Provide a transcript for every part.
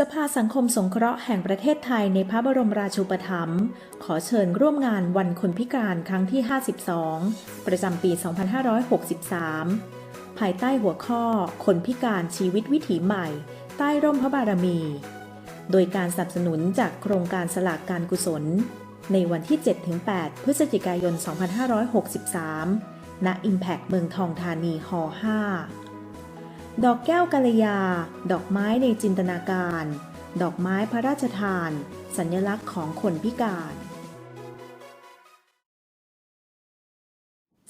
สภาสังคมสงเคราะห์แห่งประเทศไทยในพระบรมราชูปถัมภ์ขอเชิญร่วมงานวันคนพิการครั้งที่ 52 ประจำปี 2563 ภายใต้หัวข้อ คนพิการชีวิตวิถีใหม่ ใต้ร่มพระบารมี โดยการสนับสนุนจากโครงการสลากการกุศล ในวันที่ 7-8 พฤศจิกายน 2563 ณ Impact เมืองทองธานีฮ5 ดอกแก้วกัลยา ดอกไม้ในจินตนาการ ดอกไม้พระราชทาน สัญลักษณ์ของคนพิการ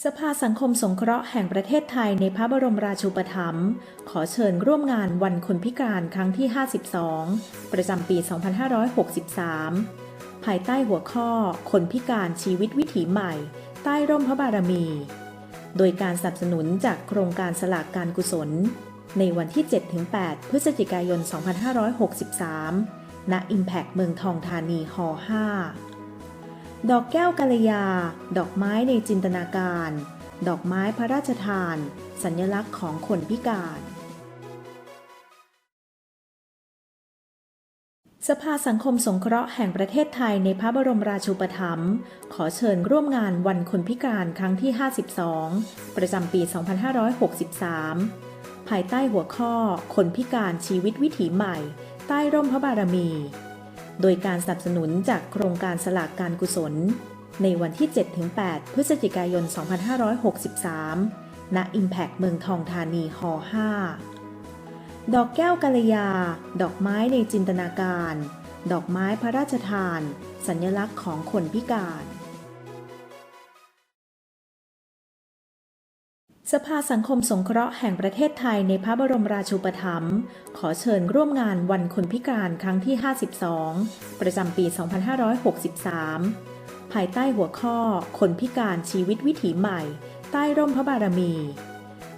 สภาสังคมสงเคราะห์แห่งประเทศไทยในพระบรมราชูปถัมภ์ขอเชิญร่วมงานวันคนพิการครั้งที่ 52 ประจำปี 2563 ภายใต้หัวข้อ คนพิการชีวิตวิถีใหม่ ใต้ร่มพระบารมีโดยการสนับสนุนจากโครงการสลากการกุศล ในวันที่ 7-8 พฤศจิกายน 2563 ณ Impact เมืองทองธานีฮ5ดอกแก้วกัลยา ดอกไม้ในจินตนาการ ดอกไม้พระราชทาน สัญลักษณ์ของคนพิการ สภาสังคมสงเคราะห์แห่งประเทศไทยในพระบรมราชูปถัมภ์ขอเชิญร่วมงานวันคนพิการครั้งที่ 52 ประจำปี 2563 ภายใต้หัวข้อ คนพิการชีวิตวิถีใหม่ ใต้ร่มพระบารมี โดยการสนับสนุนจากโครงการสลากการกุศล ในวันที่ 7-8 พฤศจิกายน 2563 ณ Impact เมืองทองธานีฮ5ดอกแก้วกัลยา ดอกไม้ในจินตนาการ ดอกไม้พระราชทาน สัญลักษณ์ของคนพิการ สภาสังคมสงเคราะห์แห่งประเทศไทยในพระบรมราชูปถัมภ์ขอเชิญร่วมงานวันคนพิการครั้งที่ 52 ประจำปี 2563 ภายใต้หัวข้อ คนพิการชีวิตวิถีใหม่ ใต้ร่มพระบารมี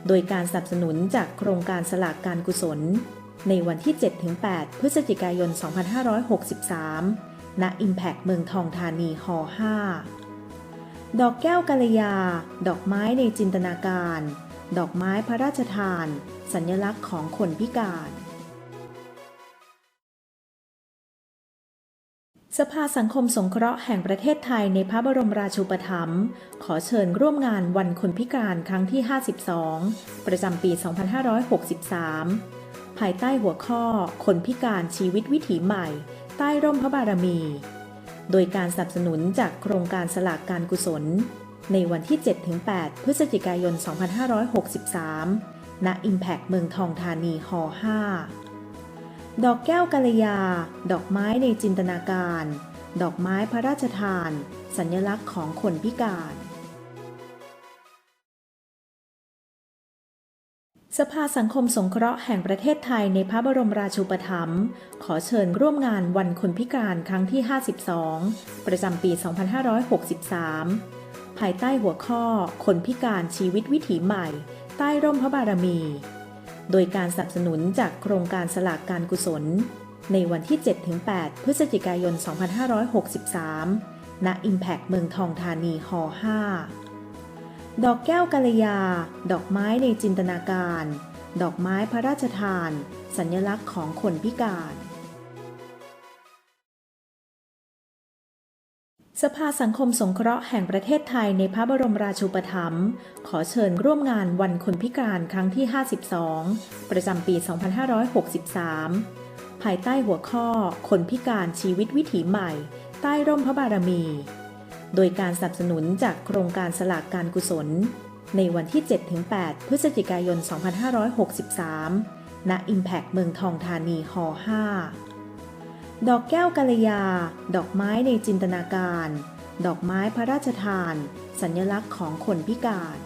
โดยการสนับสนุนจากโครงการสลากการกุศล ในวันที่ 7-8 พฤศจิกายน 2563 ณ Impact เมืองทองธานีฮ5 ดอกแก้วกัลยา ดอกไม้ในจินตนาการ ดอกไม้พระราชทาน สัญลักษณ์ของคนพิการ สภาสังคมสงเคราะห์แห่งประเทศไทยในพระบรมราชูปถัมภ์ขอเชิญร่วมงานวันคนพิการครั้งที่ 52 ประจำปี 2563 ภายใต้หัวข้อ คนพิการชีวิตวิถีใหม่ ใต้ร่มพระบารมี โดยการสนับสนุนจากโครงการสลากการกุศล ในวันที่ 7-8 พฤศจิกายน 2563 ณ Impact เมืองทองธานีฮ5ดอกแก้วกัลยา ดอกไม้ในจินตนาการ ดอกไม้พระราชทาน สัญลักษณ์ของคนพิการ สภาสังคมสงเคราะห์แห่งประเทศไทยในพระบรมราชูปถัมภ์ขอเชิญร่วมงานวันคนพิการครั้งที่ 52 ประจำปี 2563 ภายใต้หัวข้อ คนพิการชีวิตวิถีใหม่ ใต้ร่มพระบารมี โดยการสนับสนุนจากโครงการสลากการกุศล ในวันที่ 7-8 พฤศจิกายน 2563 ณ Impact เมืองทองธานีฮ5 ดอกแก้วกัลยา ดอกไม้ในจินตนาการ ดอกไม้พระราชทาน สัญลักษณ์ของคนพิการ สภาสังคมสงเคราะห์แห่งประเทศไทยในพระบรมราชูปถัมภ์ขอเชิญร่วมงานวันคนพิการครั้งที่ 52 ประจำปี 2563 ภายใต้หัวข้อ คนพิการชีวิตวิถีใหม่ ใต้ร่มพระบารมี โดยการสนับสนุนจากโครงการสลากการกุศล ในวันที่ 7-8 พฤศจิกายน 2563 ณ Impact เมืองทองธานีฮ5ดอกแก้วกัลยา ดอกไม้ในจินตนาการ ดอกไม้พระราชทาน สัญลักษณ์ของคนพิการ